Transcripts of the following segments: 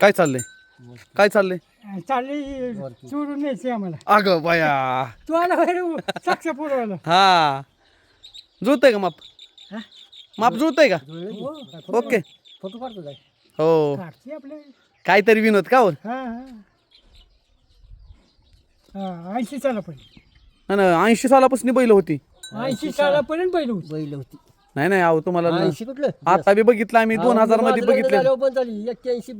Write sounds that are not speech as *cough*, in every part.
काय चाललंय? काय चाललंय? चालली चोरून न्यायची आम्हाला. अगं बाया. तू आला बाहेर साक्ष पुरवायला हा. जुळतंय का माप? हा? माप जुळतंय का? ओके. फोटो काढतो काय हो. काढते आपले. काहीतरी विनोद का हो? हा हा. ऐंशी सालापर्यंत. ऐंशी सालापासून बैल होती. ऐंशी सालापर्यंत बैल होती. बैल होती. नाही नाही अहो तुम्हाला ऐंशी कुठलं? आता बी बघितलं आम्ही. दोन हजारमध्ये बघितलं एक्क्याऐंशी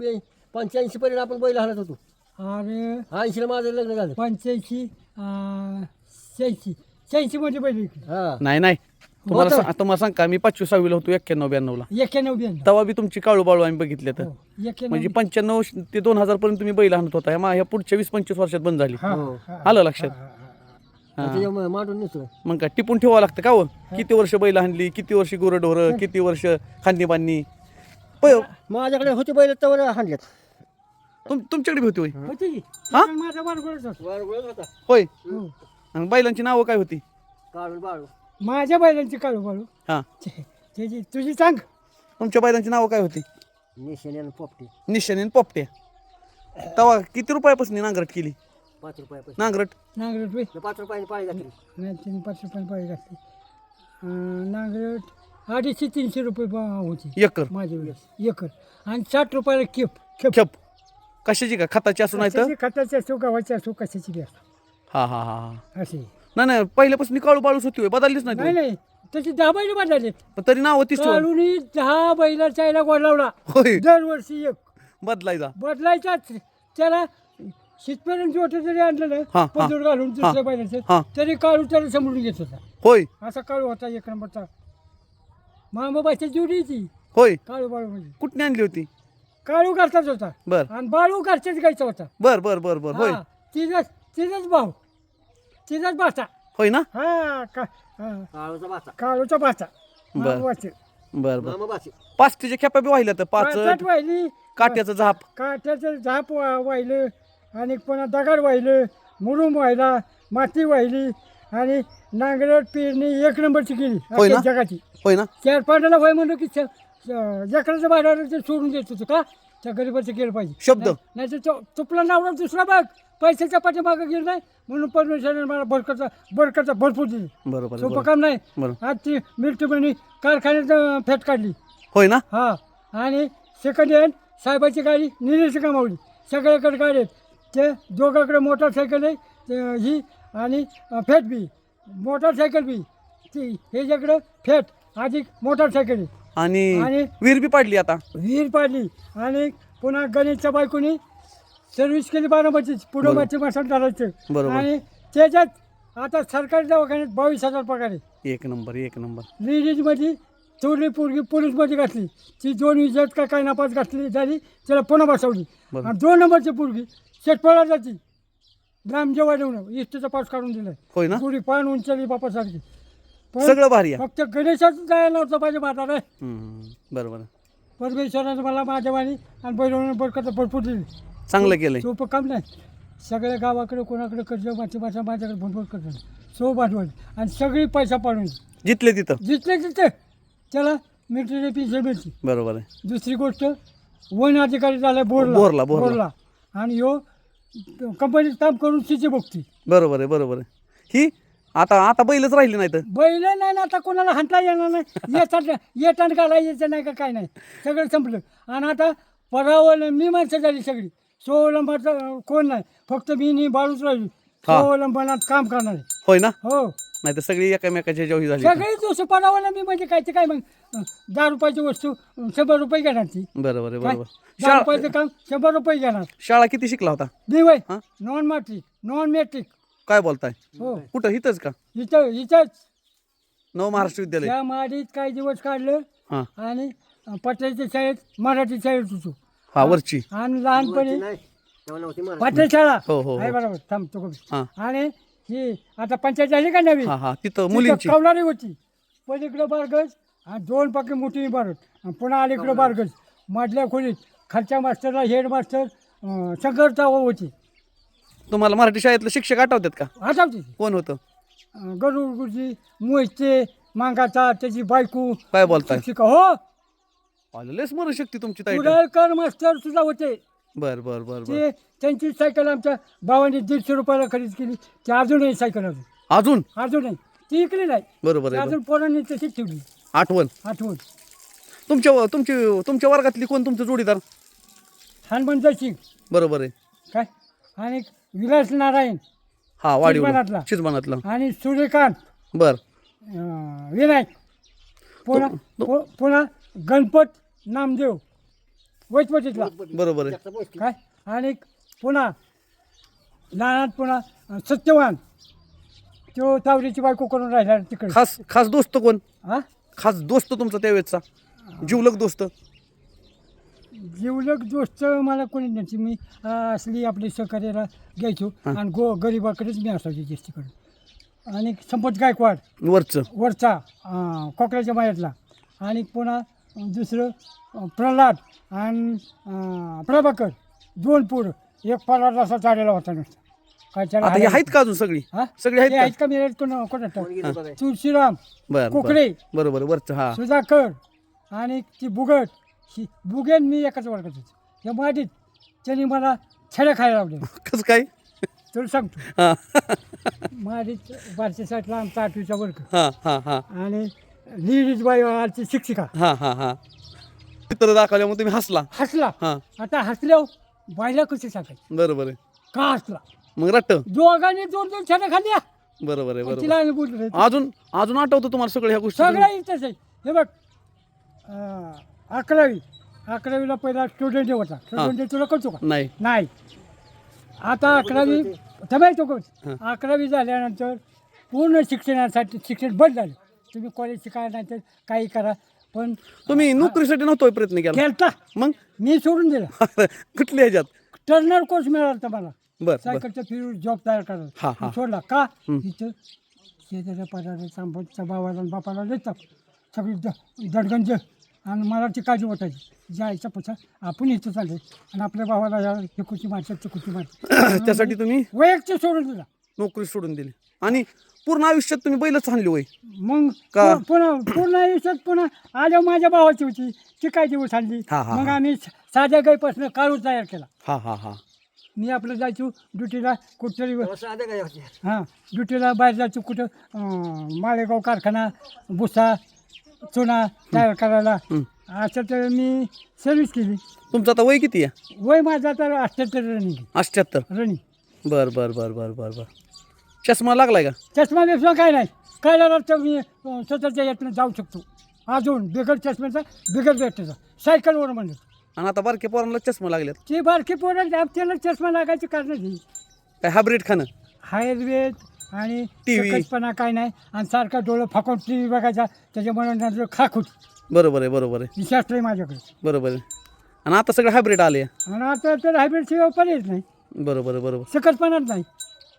पंच्याऐंशी पर्यंत आपण बैल हाणत होतो. अरे ऐंशीला माझं लग्न झालं. पंच्याऐंशी शहाऐंशी. शहाऐंशी मध्ये बैल विकली. हा. नाही नाही. तुम्हाला होतं. सा- तुम्हाला सांग का मी पाचवी सहावीला होतो एक्क्याण्णव ब्याण्णवला. एक्क्याण्णव ब्याण्णव. तेव्हा बी तुमची काळू बाळू आम्ही बघितले तर. हो, एक्क्याण्णव म्हणजे पंच्याण्णव ते दोन हजार पर्यंत तुम्ही बैल आणत होता. ह्या ह्या पुढच्या वीस पंचवीस वर्षात बंद झाली. हा, हो. हा, आलं लक्षात? त्याच्यामुळे मांडून नेतो मग काय टिपून ठेवावं लागतं का हो? किती वर्ष बैल आणली किती वर्ष गुरढोरं किती वर्ष खांदी बांधणी माझ्याकडे होते बैल तर हाणल्यात तुम तुमच्याकडे बी होती होय. होती. की? हा? पण माझा वारगोळच होता होता. होय. हो. आणि बैलांची नावं काय होती? बाळू. माझ्या बैलांची काळू बाळू. हा. त्याची तुझी सांग. तुमच्या बैलांची नावं काय होती? निशाने पोपटी. निशाने आणि पोपट्या तेव्हा किती रुपयापासून नांगरट केली? पाच रुपयापासून. नांगरट? नांगरट बाई पाच रुपयाने पाळी घातली. नाही तीन पाच रुपये पाहिजे अं, नांगरट अडीचशे तीनशे रुपये भाव होती. एकर. माझ्या वेळेस. एकर. आणि साठ रुपयाला खेप. खेप. खेप. कशाची का? खताची असू नाही तर कशाची? खताची असो गव्हाची असो कशाची बी असो. हा हा हा हा. असे नाही नाही पहिल्यापासून काळू बाळूच होती होय बदललीच नाही नाही त्याची दहा बैल बदलले पण तरी नाव तीच ठेवून काढून दहा बैलाचा याला गोलावला होय. दरवर्षी एक. बदलायचा बदलायचाच त्याला शितपर्यंत जोट जरी आणलं हा, ना हा. पदूर घालून हा. दुसऱ्या बैलाचं. तरी काळू त्याला समजून घेत होता. होय. असा काळू होता एक नंबरचा. मामाबाईच्या जोडीची होय. काळू बाळू म्हणजे कुठने आणली होती? काळू घरचाच होता. बर. आणि बाळू घरच्याच गायचा होता. बर बर बर बर होय. हा, तिचाच तिचाच भाऊ. तिचाच भाचा. होय ना? हा का हा, काळूचा बाचा काळूचा भाचा. बर. मामाबाचे. बर बर. मामा बाची पाचटीच्या खेपा बी वाहिल्या तर पाचट पाच वाहिली काट्याचं झाप. काट्याचं झाप वा- वाहिलं आणि पुन्हा दगड वाहिलं मुरुम वाहिला माती वाहिली आणि नांगरट पेरणी एक नंबरची केली. होय ना? जगाची. होय ना? चार पाण्याला वय म्हणलं की च- च- जकराचं भाड्याला ते सोडून देत होतं का? त्या गरीबाचं केलं पाहिजे. शब्द. नाही तर चुपला नावला दुसरा बघ. पैशाच्या पाठीमागं गेलं नाही. म्हणून परमेश्वराने मला बरकचा बरकचा भरपूर दिली. बरोबर सोपं काम नाही. आज ती मिल्टमनी कारखान्यात फेट काढली. होय ना? हा. आणि सेकंड हँड साहेबाची गाडी निलेश कमावली. सगळ्याकडे गाडी आहेत. ते दोघाकडे मोटरसायकल आहे ते ही आणि फेट बी. मोटरसायकल बी. ती ह्याच्याकडं फेट. अधिक मोटरसायकल आहे. आणि आणि वीर बी पाडली आता. विहीर पाडली. आणि पुन्हा गणेशच्या बायकोनी सर्व्हिस केली बारामतीची. पुढं मागचे मसाल घालायचं. बरोबर. आणि त्याच्यात आता सरकारी दवाखान्यात बावीस हजार पगार आहे एक नंबर एक नंबर. लेडीजमध्ये चोरली पोरगी पोलीसमध्ये घातली. ती दोन विजत का काय नापास घातली झाली त्याला पुन्हा बसवली. आणि दोन नंबरची पोरगी शेटपळा जाती. ग्राम जेव्हा देऊन इष्टीचा पास काढून दिलाय. होय ना? पुरी पान उंचली बापासारखी. पण सगळं भारी आहे. फक्त गणेशाच जायला नव्हतं पाहिजे म्हातारा. हम्म, बरोबर आहे. परमेश्वरानं मला माझ्या वाणी आणि बैलवणी बरकत भरपूर दिली चांगलं केलंय. सोपं काम नाही. सगळ्या गावाकडे कोणाकडे कर्ज माती माणसं माझ्याकडे भरपूर कर्ज सो भांडवल आणि सगळी पैसा पाडून. जितले तिथं. जिथले तिथे. त्याला मिळते पिशे मिळते. बरोबर आहे. दुसरी गोष्ट वन अधिकारी झाला बोरला. बोरला, बोरला. आणि ह्यो कंपनीत काम करून तिचे बघते बरोबर आहे बरोबर आहे. ही आता आता बैलच राहिली नाही तर बैल नाही ना आता कोणाला हाणता येणार नाही. येतात येताना घाला यायचं नाही का काय नाही. सगळं संपलं. आणि आता परावलं मी माणसं झाली सगळी. स्वावलंबाचं कोण नाही. फक्त मी नी बाळूच राहिली. हा. स्वावलंबनात काम करणार होय ना? हो. नाही तर सगळी एकामेकाच्या जेवढी झाली सगळी दोष परावलंबी म्हणजे काय ते काय मग? अं, दहा रुपयाची वस्तू अं, शंभर रुपये घेणार ती. बरोबर आहे काय? बरोबर. दहा शाळा रुपयाचं काम शंभर रुपये घेणार. शाळा किती शिकला होता? दिवय हा? Non matric non matric. काय बोलताय? हो. कुठं? इथंच का? इथं इथंच. नव महाराष्ट्र विद्यालय. त्या माडीत काही दिवस काढलं हा. आणि पटेलच्या शाळेत मराठी शाळेत होतो. हा वरची. आणि लहानपणी पाटील शाळा. हो, हो, हो. आहे बरोबर. थांब तो कमी. हा. आणि ही आता पंचायत झाली का नवी? हा हा. तिथं मुलींची. कवलारी होती. पलीकडं बारगज आणि दोन पाकी मोठी इमारत. आणि पुन्हा अलीकडं बारगज. मधल्या खोलीत खालच्या मास्टरला हेड मास्टर अं, शंकरचा होती. तुम्हाला मराठी शाळेतलं शिक्षक आठवतात का? आठवते. कोण होतं? अं, गरुड गुरुजी मोहिते मांगाचा त्याची बायको. काय बोलताय. शिक्षिका हो. आलं लय स्मरण शक्ती तुमची ताईट कुडाळकर मास्टर सुद्धा होते. बर बर बर बर. ते त्यांची सायकल आमच्या भावाने दीडशे रुपयाला खरेदी केली. ती अजूनही सायकल अजून अजून? अजूनही. ती इकली नाही. बरोबर ती आहे अजून पोरांनी तशीच ठेवली. आठवण. आठवण. तुमच्या तुमची तुमच्या वर्गातली कोण तुमचं जोडीदार? हनुमंत सिंग बरोबर आहे. काय? आणि विलास नारायण हा वाढीव. चिजमानातला आणि सूर्यकांत. बर. अं, विनायक. पुन्हा पु- पुन्हा गणपत नामदेव. वैतपतीतला बरोबर आहे. काय? आणि पुन्हा लहानात पुन्हा अं, सत्यवान. तो तावरीची बायको करून राहिला तिकडे. खास खास दोस्त कोण? हा? खास दोस्त तुमचा त्यावेळेचा जीवलग दोस्त. जीवलग दोस्त मला कोणी नाही. मी अं, असली आपली सहकार्याला घ्यायचो. आणि गो गरिबाकडेच मी असायचो जास्तीकडे आणि संपत गायकवाड. वरचं. वरचा अं, कोकणाच्या मायातला आणि पुन्हा दुसरं अं, प्रल्हाद आणि अं, प्रभाकर. दोन पोरं. एक परार असा चालेला होता नुसता. काय त्याला आता हे. आहेत का अजून सगळी? हा? सगळी हे आहेत आहेत का मी कोण. तुळशीराम बर कोकणे बरोबर वरचं हा. सुधाकर आणि ती बुगट. ही बुगेन मी एकाच वर्गात होतो या माडीत त्यांनी मला छड्या खायला लावल्या कसं काय? तुला सांगतो. हा. माडीत बारशे साठला आमचा आठवीचा वर्ग. हा हा हा. आणि लिहिलीच बाई आजची शिक्षिका. हा हा हा. चित्र दाखवल्यामुळे तुम्ही हसला. हसला. हा. आता हसल्यावर बायला कशी सांगायचं? बरोबर आहे का हसला? मग रट्ट. दोघांनी दोन दोन छड्या खाल्ल्या. बरोबर आहे बरोबर तिला आम्ही बोललो अजून अजून आठवतं तुम्हाला सगळ्या ह्या गोष्टी सगळ्या इथंच आहे. हे बघ अं, अकरावी. अकरावीला पहिला स्टुडंट होता. स्टुडंट तुला कळतो का? नाही. नाही. आता अकरावी थांबाय तो हां. अकरावी झाल्यानंतर पूर्ण शिक्षणासाठी शिक्षण बंद झालं. तुम्ही कॉलेज शिकाय नाही तर काही करा. पण तुम्ही नोकरीसाठी नव्हतोय प्रयत्न केला. केलता. मग? मी सोडून दिलं. *laughs* कुठल्या ह्याच्यात? टर्नर कोर्स मिळाला होता मला. बर बर. सायकलचा फिरून जॉब तयार हा, करायला हा. सोडला. का. इथं शेजाऱ्या सांबतच्या भावाला आणि बापाला देतात सगळी द- दडगंज आणि मला ती काळजी वाटायची. जायचं पछा आपण इथं चालले आणि आपल्या भावाला या चिकुची मारतात चिकुची मारतात. *clears throat* त्यासाठी तुम्ही वैयक्तिक सोडून दिला. नोकरी सोडून दिली. आणि पूर्ण आयुष्यात तुम्ही बैलच आणली होय. मग का? पुन्हा पूर्ण आयुष्यात पुन्हा आल्या माझ्या भावाची होती. ती काय दिवस आणली? हा, हा, मग हा. आम्ही साध्या गाईपासून काळू तयार केला. हा हा हा. मी आपलं जायचो ड्युटीला कुठतरी? हां ड्युटीला बाहेर जायचो कुठं? अं, माळेगाव कारखाना भुसा चुना तयार करायला. असं तर मी सर्व्हिस केली. तुमचं आता वय किती आहे? वय माझा तर अठ्ठ्याहत्तर रनिंग अठ्याहत्तर. रनिंग. बर बर बर बर बर बर. चष्मा लागलाय का? चष्मा बिष्मा काय नाही. काय लागलं तर मी अं, स्वतःच्या यातनं जाऊ शकतो. अजून बिगर चष्म्याचा बिगर बेटाचा सायकलवर म्हणलं. आणि आता बारक्या पोरांना चष्मा लागल्यात ती बारकी पोरं त्याला चष्मा लागायची कारण काय हायब्रिड खाणं? हायरवेज आणि TV. सकसपणा काय नाही. आणि सारखा डोळं फाकून टी व्ही बघायचा त्याच्यामुळे नंतर खाकूट बरोबर आहे बरोबर आहे. ही शास्त्र आहे माझ्याकडे. बरोबर आहे. आणि आता सगळं हायब्रिड आले आणि आता तर हायब्रिड शिवाय पर्यायच नाही. बरोबर आहे बरोबर. सकसपणाच नाही.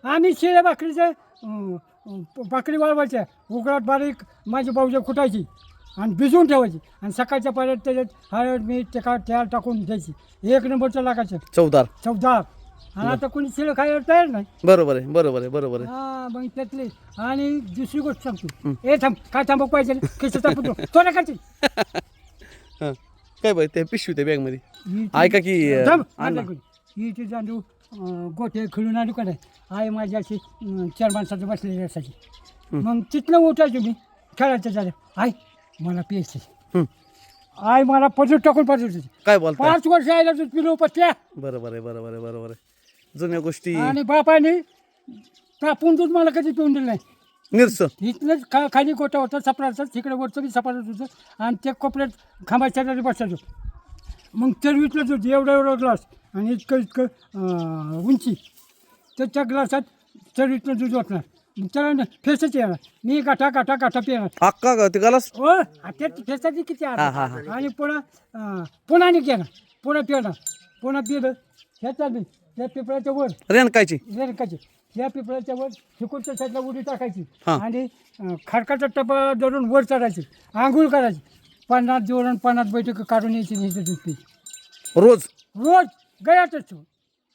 आम्ही शिळ्या भाकरीच्या अं, अं, भाकरी वाळवायच्या. उकळात बारीक माझी भाऊजी कुटायची आणि भिजवून ठेवायची. आणि सकाळच्या पाण्यात त्याच्यात हळद मीठ तेका तेल टाकून द्यायची. एक नंबरचं लागायचं. चौदार. चौदार. आणि आता कोणी शिळं खायला तयार नाही. बरोबर आहे बरोबर आहे बरोबर आहे. हा मग त्यातले. आणि दुसरी गोष्ट हं. सांगतो ए थांब काय थांबक पाहिजे केस तापतो तो नका ते. हां. काय बाई ते पिशवी त्या बॅगमध्ये ती- ऐका की थांब, कोणी. ही ती जाणू अं, गोटे खेळून आली का नाही? आई माझी अशी अं, चार माणसाचं बसलेली असायची. मग तिथलं उठायचो मी खेळायचं झालं. आई मला प्यायचं हं. आई मला पदर टाकून पाठवत होती. काय बोलताय? पाच वर्ष आईला दूध पिलो पत्या बरोबर आहे बरोबर आहे बरोबर आहे. जुन्या गोष्टी. आणि बापाने तापून दूध मला कधी पिऊन दिलं नाही. निरस. इथलंच खा खाली गोटा होता सपराचा तिकडे वरचं बी सपारत होतं आणि त्या कोपऱ्यात खांबाच्या शेजारी बसायचो. मग चरवीतलं दूध एवढं एवढं ग्लास. आणि इतकं इतकं उंची. त्याच्या ग्लासात चरवीतलं दूध वाटणार मग त्याला फेसच येणार. मी गाठा गाठा गाठा पिणार. अक्का का ते गालास? त्या फेसाची किती हा, हा, आहे आणि पुन्हा अं, पुन्हा नाही घेणार पुन्हा पिणार. पुन्हा पिलं. ह्या चालली त्या पिपळाच्या वर रेणकायची रेणकाची. या पिपळाच्या वर शिकूरच्या साईडला उडी टाकायची हा. आणि अं, खारकाचा टपा धरून वर चढायची. आंघोळ करायची. पन्नास जोरण पन्नास बैठक काढून यायची दूध पी रोज. रोज गयातच तो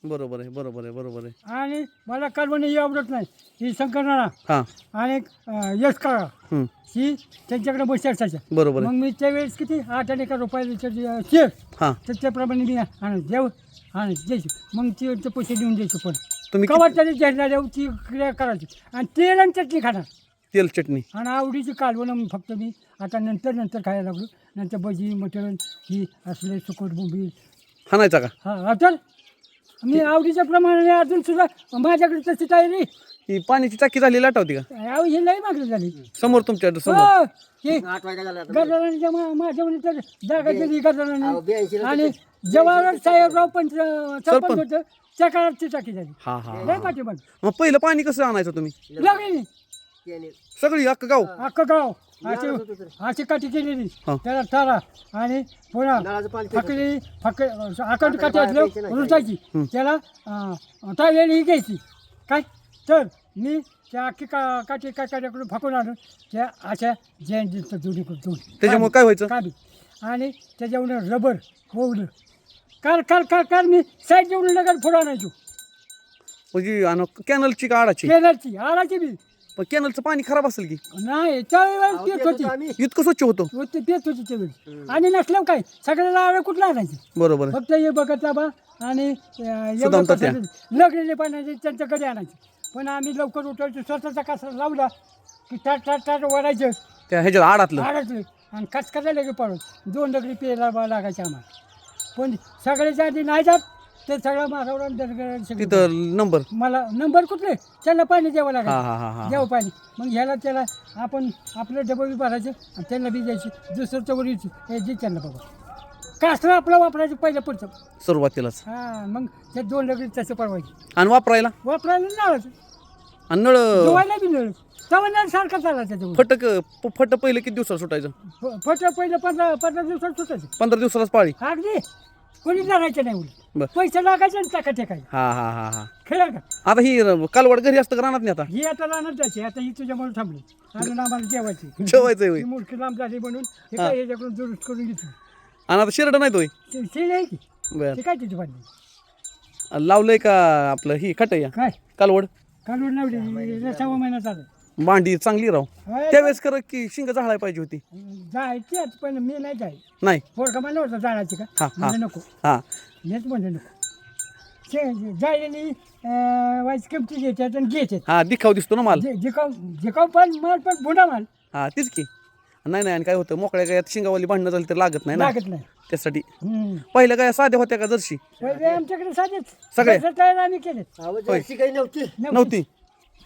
बरोबर आहे बरोबर आहे बरोबर आहे. आणि मला कालवण ही आवडत नाही ही शंकरनाळा हां. आणि अं, यश काळा. हं, ही त्यांच्याकडे बस असायच्या बरोबर मग आहे मी त्यावेळेस किती आठ आणि एका रुपयाचे शेअर हां. तर त्याप्रमाणे मी आणत देव आणत द्यायची मग ते ते पैसे देऊन द्यायचे पण. तुम्ही कवर तरी झेंडा देऊ ती क्रिया करायची. आणि तेल आणि चटणी खाणार. तेल चटणी. आणि आवडीची कालवणं फक्त मी आता नंतर नंतर खायला लागलो. नंतर भजी मटण ही असले सुकट बोंबी हाणायचा का? हा तर मी आवडीच्या प्रमाणाने अजून सुद्धा माझ्याकडे तशी तयारी ही पाण्याची टाकी झाली लाटावती का? अहो, ही लई मागणी झाली. समोर तुमच्यासमोर. हो, ही आठ वाजता झाला आता. गजानन जेव्हा माझ्यावर तर जागा दिली अहो, गजानन ब्याऐंशी ला आणि जवाहर साहेबराव पंच सरपंच. होतं. त्या काळात टाकी झाली. हा हा लय पाठीमाग. मग पहिलं पाणी कसं आणायचं तुम्ही? लागली सगळी अख्खं गाव? अख्खं गाव. अशी. अशी काठी केलेली. त्याला तारा आणि पुन्हा. फकडी फक आकड काठी असलं नाही. हं. त्याला टाळलेली ही घ्यायची. काय? तर मी त्या अख्खी का काठी काकाड्याकडून फाकून आणून त्या अशा जैन जोडी करतो. त्याच्यामुळे काय व्हायचं? काबी. आणि त्याच्यावर रबर होवलं कार कार कार कार मी साईड जेवढी लगत फुलं आणायचो. म्हणजे आणि कॅनलची का आडाची? केनलची आणायची बी. पण कॅनलचं पाणी खराब असेल की? नाही होती. होतो आम्ही. इतकं स्वच्छ होतं. हो, ते पेत होती त्यावेळी आणि नसलं काय सगळ्याला आळं कुठलं आणायचं बरोबर आहे. फक्त हे बघत बा. आणि अं, सुदाम एवढं तात्या. कसं लगलेले पाण्याचे त्यांच्याकडे आणायचे. पण आम्ही लवकर उठायचो स्वतःचा कसा लावला की टाट टाट टाट वरायचं त्या ह्याच्यात आडातलं. अडकले आणि कचकचा लगे पडून दोन दगडी पेला लागायचे आम्हाला. पण सगळ्याच्या आधी नाही जात. ते सगळं दरगड तिथं नंबर? मला नंबर कुठले? त्यांना पाणी द्यावं हा लागायचं. हा हा हा. द्यावं पाणी. मग ह्याला त्याला आपण आपलं डबल बी भरायचं आणि त्यांना बी द्यायची. दुसरं यायची. हे दे त्यांना बाबा. कासरा आपलं वापरायचं पहिलं पुढचं. सुरुवातीलाच. हां मग ते दोन लगेच तसं पडवायचे आणि वापरायला? वापरायला नळाचं. आणि नळ धुवायला बी नळ. तवा नळ सारखा चालायचा त्याच्यावर. फटक फट पहिलं किती दिवसाला सुटायचं? फट पहिलं पंधरा पंधरा दिवसात सुटायचं. पंधरा दिवसालाच पाळी. अगदी. कोणी लागायचं नाही. उलट. पैसे लागायचे आणि टाका टेकायचे. हा हा हा हा. खेळा का? आता ही कालवड घरी असतं का राहणार नाही आता? ही आता राहणार जायची. आता ही तुझ्यामुळे थांबली. अजून आम्हाला जेवायची जेवायचंय होय. ही मुलगी लांब झाली म्हणून हे. काय याच्याकडून दुरुस्त करून घेतली? आणि आता शिरड नाही तोय ते ते की? बर. ते काय तिथे बांधली लावलंय का आपलं ही खटया काय? कालवड? कालवड लावली. सव्वा महिना चालू मांडी चांगली राव. होय. त्यावेळेस कर की शिंग झाडायला पाहिजे होती. जायची पण मी नाही जाय नाही. पोर का म्हणलं होतं जायची का? हा, हा. म्हणजे नको. हा. हेच म्हणजे नको. ते जायलेली किमती घेतात आणि घेतात. हा दिखाव दिसतो ना माल. जे- जिकाऊ जिकाऊ पण माल पण बुडा माल. हा तीच की. नाही नाही आणि काय होतं मोकळ्या गायात शिंगावाली भांडणं झाली तर लागत नाही ना. लागत नाही. त्यासाठी. हम्म. पहिल्या गाया साध्या होत्या का जर्शी? पहिले आमच्याकडे साधेच. सगळे? तयार आम्ही केले काही नव्हती. नव्हती.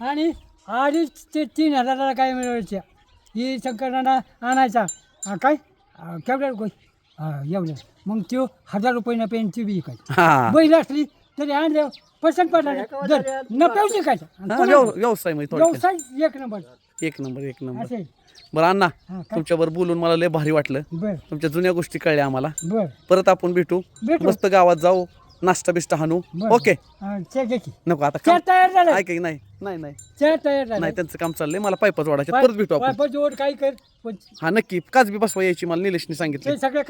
आणि? अडीच ते तीन हजाराला काय मिळवायच्या ही शंकरांना आणायचा. हा, काय? हा, केवढ्या रुपये? हा एवढ्या मग त्यो हजार रुपये पेनची बी विकायची. हा. बैल असली तरी आणल्या पसंत पडणार दर नफ्याव शिकायचा आणि हा, पुन्हा व्यव- व्यवसाय म्हणजे थोडक्यात. व्यवसाय एक नंबर. एक नंबर एक नंबर. बरं अण्णा हा काय? तुमच्यावर बोलून मला लय भारी वाटलं. बर. तुमच्या जुन्या गोष्टी कळल्या आम्हाला. बर. परत आपण भेटू. भेटू. मस्त गावात जाऊ. नाश्ता बिस्टा हाणू. बर. ओके. हा, चे घे की. नको आता चहा काम तयार झालं ऐक नाही नाही नाही. चहा तयार झालं नाही त्यांचं काम चाललंय. मला पायपाच वाढायचे परत भेटू आपण. जोड काय कर. पण हा नक्की. काच बी बसवा यायची मला निलेशने सांगितलं ते सगळ्या